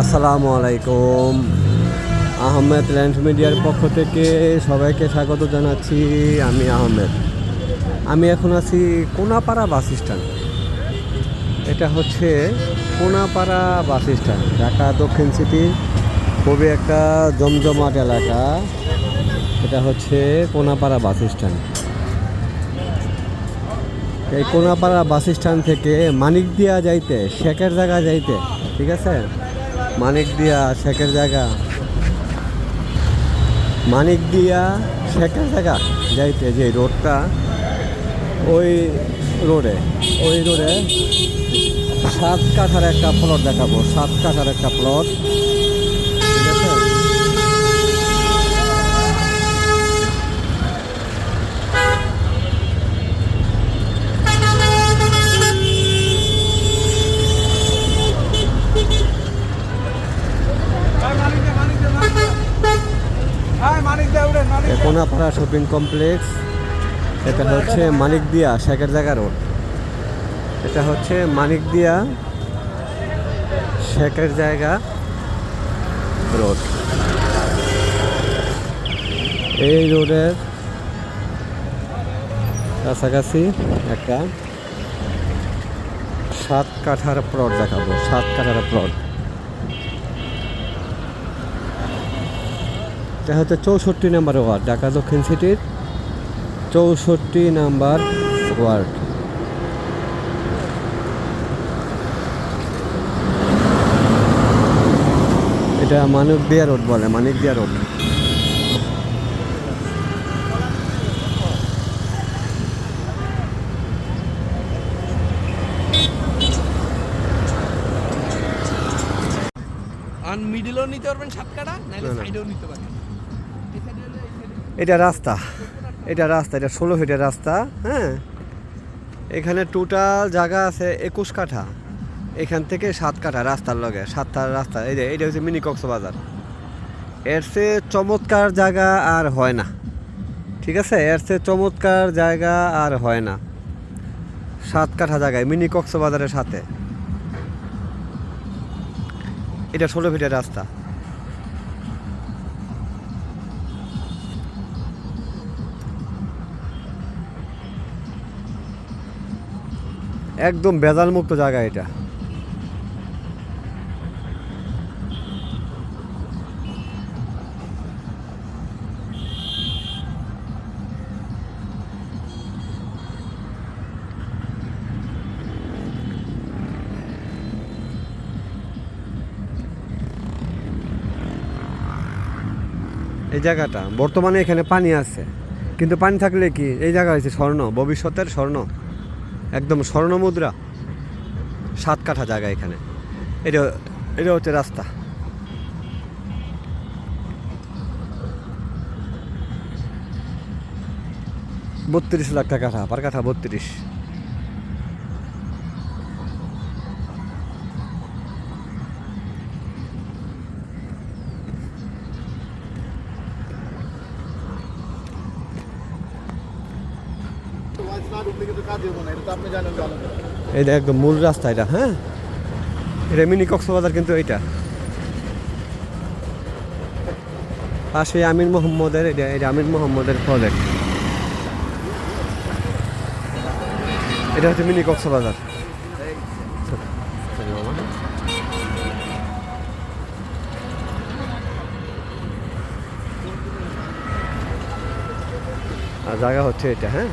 আসসালামু আলাইকুম। আহমেদ ল্যান্ড মিডিয়ার পক্ষ থেকে সবাইকে স্বাগত জানাচ্ছি, আমি আহমেদ। আমি এখন আছি কোনাপাড়া বাস স্ট্যান্ড। এটা হচ্ছে কোনাপাড়া বাস স্ট্যান্ড, ঢাকা দক্ষিণ সিটির খুবই একটা জমজমাট এলাকা। এটা হচ্ছে কোনাপাড়া বাস স্ট্যান্ড। এই কোনাপাড়া বাস স্ট্যান্ড থেকে মানিক দিয়া যাইতে, শেখের জায়গা যাইতে, ঠিক আছে? মানিক দিয়া, শেখের জায়গা। মানিক দিয়া, শেখের জায়গা। যাইতে, যে রোডটা, ওই রোডে ওই রোডে সাত কাঠার একটা প্লট দেখাবো, সাত কাঠার একটা প্লট ঠিক আছে এ কোনাপাড়া শপিং কমপ্লেক্স এটা হচ্ছে মানিকদিয়া, শেখের জায়গা রোড এটা হচ্ছে মানিকদিয়া, শেখের জায়গা রোড এই রোডের কাছাকাছি একটা সাত কাঠার প্লট দেখাবো, সাত কাঠার প্লট এটা হচ্ছে চৌষট্টি নাম্বার ওয়ার্ড ঢাকা দক্ষিণ সিটির চৌষট্টি নাম্বার ওয়ার্ড। এটা মানিক দিয়া রোড বলে মানিক দিয়া রোড। আর মিডিলও নিতে পারবেন সাত কাটা নাহলে। সাইডেও নিতে পারবেন। এটা রাস্তা। এটা রাস্তা, এটা ষোলো ফিটের রাস্তা হ্যাঁ? এখানে টোটাল জায়গা আছে একুশ কাঠা। এখান থেকে সাত কাঠা রাস্তার লগে সাতটা রাস্তা। এই যে, এটা হচ্ছে মিনি কক্সবাজার। এর সে চমৎকার জায়গা আর হয় না। ঠিক আছে? এর সে চমৎকার জায়গা আর হয় না। সাত কাঠা জায়গায়, মিনি কক্সবাজারের সাথে। এটা ষোলো ফিটের রাস্তা। একদম বেজাল মুক্ত জায়গা এটা। এই জায়গাটা, বর্তমানে এখানে পানি আছে। কিন্তু পানি থাকলে কি এই জায়গা হয়েছে স্বর্ণ, ভবিষ্যতের স্বর্ণ? একদম স্বর্ণমুদ্রা, সাত কাঠা জায়গা এখানে। এটা এটা হচ্ছে রাস্তা। বত্রিশ লাখ টাকা কাঠা পার কাঠা বত্রিশ। এটা একদম মূল রাস্তা এটা হ্যাঁ? এটা মিনি কক্সবাজার কিন্তু এইটা পাশে আমির মোহাম্মদের, এটা এটা আমির মোহাম্মদের প্রজেক্ট এটা হচ্ছে মিনি কক্সবাজার। জায়গা হচ্ছে এটা হ্যাঁ?